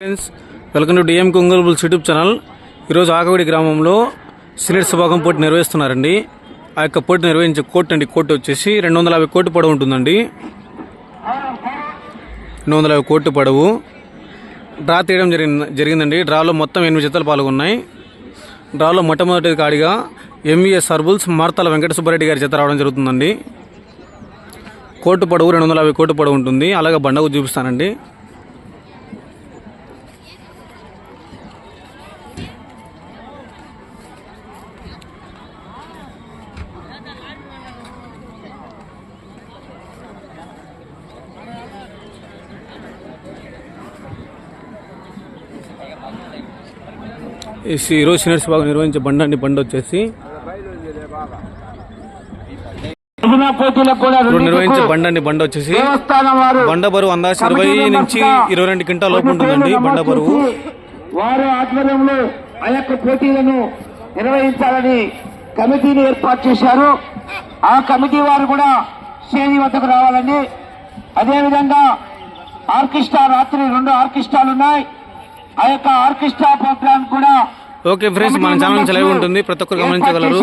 Friends welcome to DM కొంగల్బుల్స్ YouTube channel ఈరోజు ఆగవిడి గ్రామంలో సీనియర్ సభాగం పోటీ నిర్వహిస్తున్నారండి. ఆ యొక్క పోటీ నిర్వహించే కోర్టు అండి కోర్టు వచ్చేసి రెండు వందల యాభై కోట్లు పొడవు ఉంటుందండి. రెండు వందల యాభై కోట్లు పొడవు. డ్రా తీయడం జరిగింది జరిగిందండి. డ్రాలో మొత్తం ఎనిమిది జతలు పాల్గొన్నాయి. డ్రాలో మొట్టమొదటి కాడిగా ఎంవిఎస్ సర్బుల్స్ మార్తల వెంకట సుబ్బారెడ్డి గారి జత రావడం జరుగుతుందండి. కోర్టు పొడవు రెండు వందల యాభై కోట్లు పొడవు ఉంటుంది. అలాగే బండకు చూపిస్తానండి. ఈరోజు సీనియర్స్ బాగా నిర్వహించే బండి బండి వచ్చేసి నిర్వహించే రెండింటికి బండి వచ్చేసి వారు బండ బరువు అందాజ ఇరవై నుంచి ఇరవై రెండు క్వింటాల లోపు ఉంటుందండి. బండ బరువు. వారి ఆధ్వర్యంలో ఆ యొక్క పోటీలను నిర్వహించాలని కమిటీని ఏర్పాటు చేశారు. ఆ కమిటీ వారు కూడా శ్రేణి వద్దకు రావాలండి. అదేవిధంగా ఆర్కెస్ట్రా రాత్రి రెండు ఆర్కెస్ట్రాలు ఉన్నాయి. ఆ యొక్క ఆర్కెస్ట్రా ప్రోగ్రామ్ ఓకే ఫ్రెండ్స్ మన ఛానల్ నుంచి లైవ్ ఉంటుంది ప్రతి ఒక్కరు గమనించగలరు.